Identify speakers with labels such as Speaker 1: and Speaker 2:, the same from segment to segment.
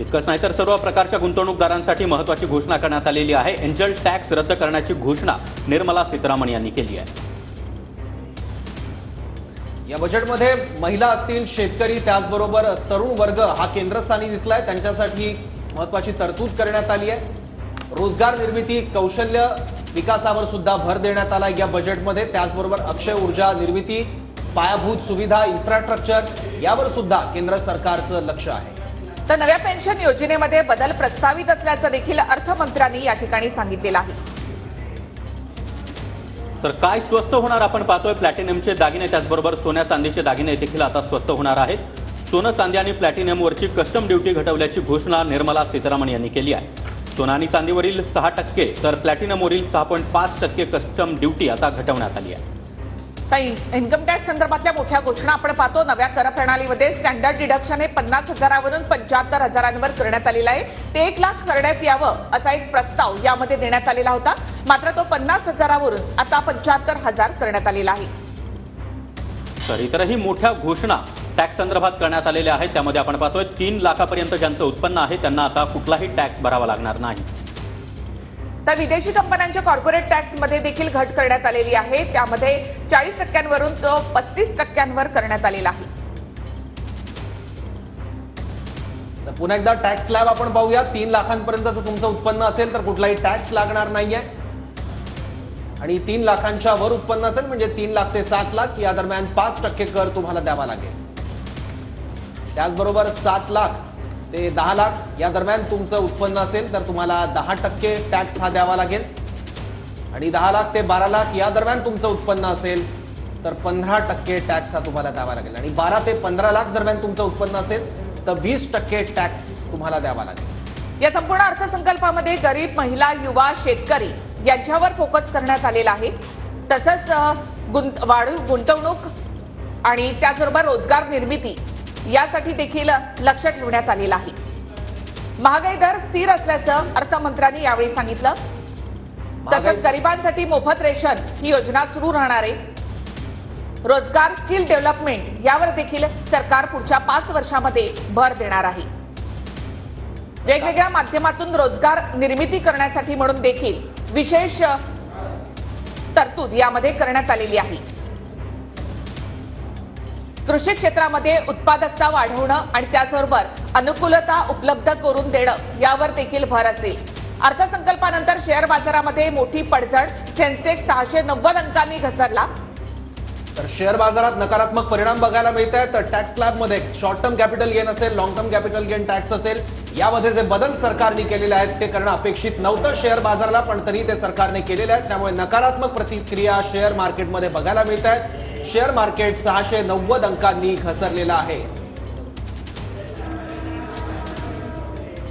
Speaker 1: इतकंच नाही तर सर्व प्रकारच्या गुंतवणूकदारांसाठी महत्वाची घोषणा करण्यात आलेली आहे. एंजल टॅक्स रद्द करण्याची घोषणा निर्मला सीतारामन यांनी केली आहे.
Speaker 2: या बजेटमध्ये महिला असतील शेतकरी त्याचबरोबर तरुण वर्ग हा केंद्रस्थानी दिसलाय. त्यांच्यासाठी महत्वाची तरतूद करण्यात आली आहे. रोजगार निर्मिती कौशल्य विकासावर सुद्धा भर देण्यात आला या बजेटमध्ये. त्याचबरोबर अक्षय ऊर्जा निर्मिती पायाभूत सुविधा इन्फ्रास्ट्रक्चर यावर सुद्धा केंद्र सरकारचं लक्ष आहे.
Speaker 3: तर नव्या पेन्शन योजनेमध्ये बदल प्रस्तावित असल्याचं देखील अर्थमंत्र्यांनी या ठिकाणी सांगितलेलं आहे.
Speaker 1: तर काय स्वस्त होणार आपण पाहतोय. प्लॅटिनमचे दागिने त्याचबरोबर सोन्या चांदीचे दागिने देखील आता स्वस्त होणार आहेत. सोनं चांदी आणि प्लॅटिनमवरची कस्टम ड्युटी घटवल्याची घोषणा निर्मला सीतारामन यांनी केली आहे. सोना आणि चांदीवरील सहा टक्के तर प्लॅटिनमवरील सहा पॉईंट पाच टक्के कस्टम ड्युटी आता घटवण्यात आली आहे.
Speaker 3: काही इन्कम टॅक्स संदर्भातल्या मोठ्या घोषणा आपण पाहतो. नव्या कर प्रणालीमध्ये स्टँडर्ड डिडक्शन हे पन्नास हजारावरून पंच्याहत्तर हजारांवर करण्यात आलेलं आहे. ते एक लाख करण्यात यावं असा एक प्रस्ताव यामध्ये देण्यात आलेला होता. मात्र तो पन्नास हजारावरून आता पंच्याहत्तर हजार करण्यात आलेला आहे.
Speaker 1: तर इतरही मोठ्या घोषणा टॅक्स संदर्भात करण्यात आलेल्या आहेत. त्यामध्ये आपण पाहतोय तीन लाखापर्यंत ज्यांचं उत्पन्न आहे त्यांना आता कुठलाही टॅक्स भरावा लागणार नाही.
Speaker 3: तर विदेशी कंपन्यांच्या कॉर्पोरेट टॅक्समध्ये देखील घट करण्यात आलेली आहे. त्यामध्ये चाळीस टक्क्यांवरून तो पस्तीस टक्क्यांवर करण्यात आलेला आहे.
Speaker 2: तर पुन्हा एकदा टॅक्स स्लॅब आपण पाहूया. तीन लाखांपर्यंतचं तुमचं उत्पन्न असेल तर कुठलाही टॅक्स लागणार नाहीये. आणि तीन लाखांच्या वर उत्पन्न असेल म्हणजे तीन लाख ते सात लाख या दरम्यान पाच टक्के कर तुम्हाला द्यावा लागेल. त्याचबरोबर सात लाख ते दहा लाख. या दरम्यान तुमचं उत्पन्न असेल तर तुम्हाला दहा टक्के टॅक्स हा द्यावा लागेल. आणि दहा लाख ते बारा लाख या दरम्यान तुमचं उत्पन्न असेल तर पंधरा टक्के टॅक्स हा तुम्हाला द्यावा लागेल. आणि बारा ते पंधरा लाख दरम्यान तुमचं उत्पन्न असेल तर वीस टक्के टॅक्स तुम्हाला द्यावा लागेल.
Speaker 3: या संपूर्ण अर्थसंकल्पामध्ये गरीब महिला युवा शेतकरी यांच्यावर फोकस करण्यात आलेला आहे. तसंच गुंत वाढीव गुंतवणूक आणि त्याचबरोबर रोजगार निर्मिती यासाठी देखील लक्ष ठेवण्यात आलेलं आहे. महागाई दर स्थिर असल्याचं अर्थमंत्र्यांनी यावेळी सांगितलं. तसंच गरिबांसाठी मोफत रेशन ही योजना सुरू राहणार आहे. रोजगार स्किल डेव्हलपमेंट यावर देखील सरकार पुढच्या पाच वर्षामध्ये भर देणार आहे. वेगवेगळ्या माध्यमातून रोजगार निर्मिती करण्यासाठी म्हणून देखील विशेष तरतूद यामध्ये करण्यात आलेली आहे. कृषी क्षेत्रामध्ये उत्पादकता वाढवणं आणि त्याचबरोबर अनुकूलता उपलब्ध करून देणं यावर देखील भर असेल. अर्थसंकल्पानंतर शेअर बाजारामध्ये मोठी पडझड. सेन्सेक्स सहाशे नव्वद अंकांनी घसरला.
Speaker 2: तर शेअर बाजारात नकारात्मक परिणाम बघायला मिळत आहेत तर टॅक्स स्लॅबमध्ये शॉर्ट टर्म कॅपिटल गेन असेल long term capital gain tax असेल. यामध्ये जे बदल सरकारने केलेले आहेत ते करणं अपेक्षित नव्हतं शेअर बाजाराला पण तरी ते सरकारने केलेले आहेत. त्यामुळे नकारात्मक प्रतिक्रिया शेअर मार्केटमध्ये बघायला मिळत आहेत शेअर मार्केट सहाशे नव्वद अंकांनी घसरलेलं आहे.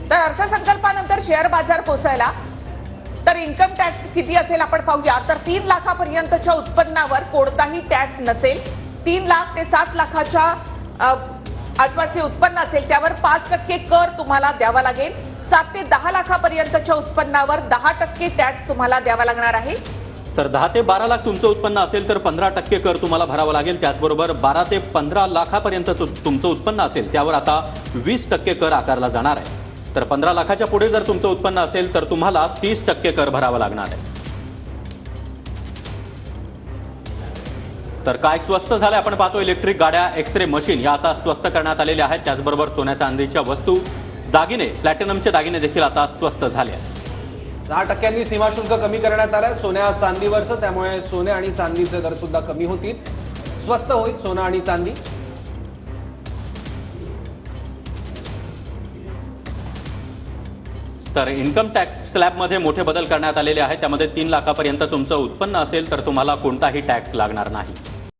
Speaker 3: तर अर्थसंकल्पानंतर शेअर बाजार कोसळला. तर इन्कम टॅक्स किती असेल आपण पाहूया. तर तीन लाखापर्यंतच्या उत्पन्नावर कोणताही टॅक्स नसेल. तीन लाख ते सात लाखाच्या आसपासचे उत्पन्न असेल त्यावर पाच टक्के कर तुम्हाला द्यावा लागेल. सात ते दहा लाखापर्यंतच्या उत्पन्नावर दहा टक्के टॅक्स तुम्हाला द्यावा लागणार आहे.
Speaker 1: तर दहा ते बारा लाख तुमचं उत्पन्न असेल तर पंधरा टक्के कर तुम्हाला भरावा लागेल. त्याचबरोबर बारा ते पंधरा लाखापर्यंत तुमचं उत्पन्न असेल त्यावर आता वीस टक्के कर आकारला जाणार आहे. तर पंधरा लाखाच्या पुढे जर तुमचं उत्पन्न असेल तर तुम्हाला तीस टक्के कर भरावा लागणार आहे. तर काय स्वस्त झालं आपण पाहतो इलेक्ट्रिक गाड्या एक्स रे मशीन या आता स्वस्त करण्यात आलेल्या आहेत. त्याचबरोबर सोन्या चांदीच्या वस्तू दागिने प्लॅटिनमचे दागिने देखील आता स्वस्त झाले आहेत.
Speaker 2: सहा टक्क्यांनी सीमाशुल्क कमी करण्यात आलंय. सोन्या चांदीवरचं त्यामुळे सोने आणि चांदीचे दर सुद्धा कमी होतील. स्वस्त होईल सोनं आणि चांदी.
Speaker 1: तर इन्कम टॅक्स स्लॅबमध्ये मोठे बदल करण्यात आलेले आहेत. त्यामध्ये तीन लाखापर्यंत तुमचं उत्पन्न असेल तर तुम्हाला कोणताही टॅक्स लागणार नाही.